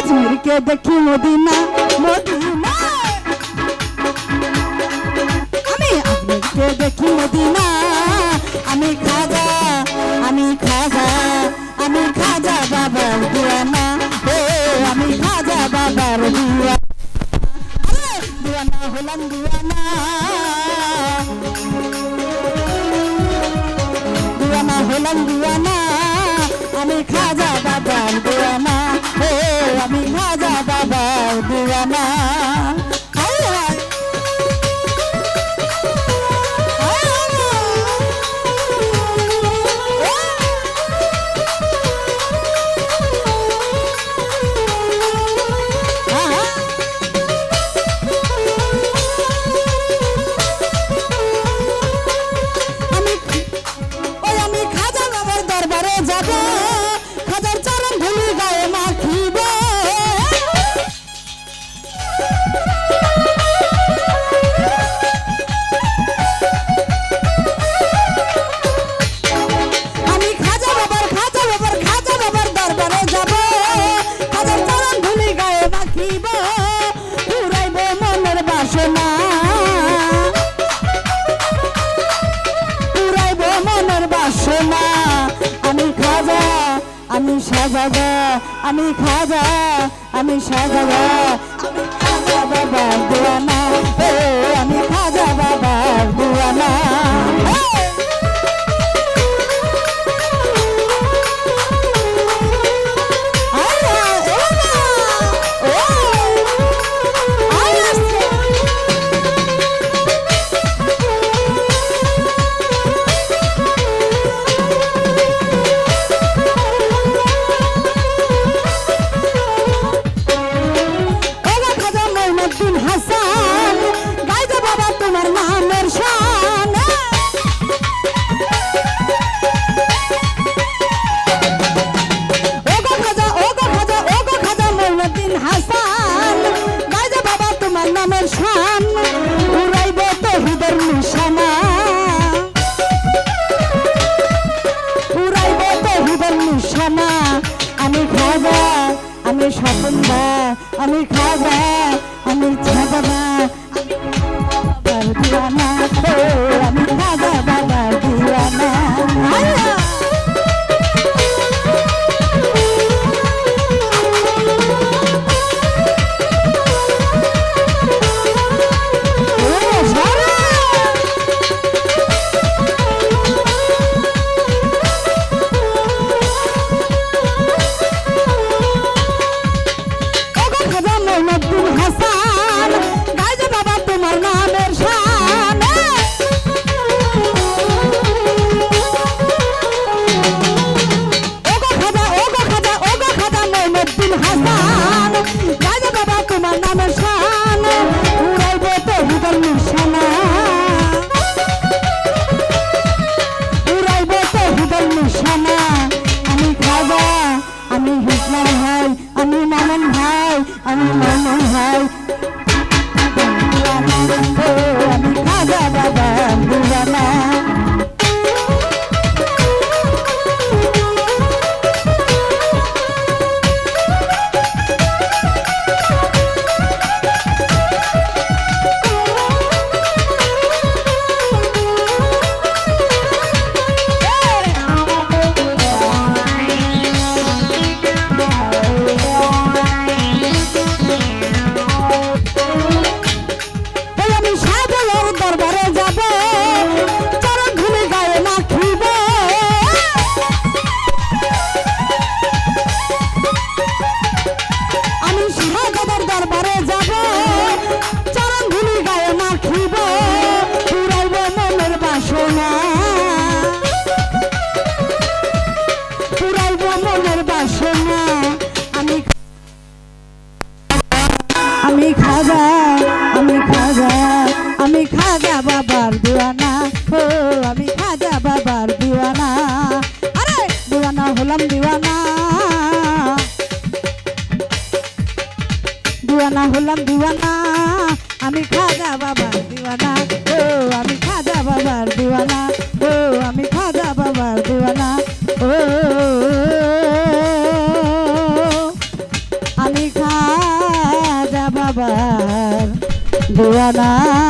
আজমিরকে দেখি Medina Medina আমি আজমিরকে দেখি মদিনা আমি খাজা আমি খাজা আমি খাজা বাবার দিওয়ানা ও আমি খাজা বাবার দিওয়ানা দিওয়ানা হলাম দিওয়ানা দিওয়ানা হলাম দিওয়ানা আমি খাজা বাবার বাসনা পুরাইব মনের বাসনা। আমি খাজা, আমি সাজাবা আমি খাজা, আমি সাজাগা। আমি খাজা দিওয়ানা। আমি ছাড়বা আমি পারবা বাবার দরবারে যাব চরণ মাখিব। আমি সাগরের দরবারে যাব চরণ ধুলি গায়ে মাখিব। পুরাইব মনের আমি খাজা আমি খাজা আমি খাজা বাবার দিওয়ানা, ও, আমি খাজা বাবার দিওয়ানা। আরে, দিওয়ানা হলাম দিওয়ানা। দিওয়ানা হলাম দিওয়ানা। আমি খাজা বাবার দিওয়ানা, ও, আমি খাজা বাবার দিওয়ানা। ও, আমি খাজা বাবার দিওয়ানা। ও, আমি বাবার দিওয়ানা।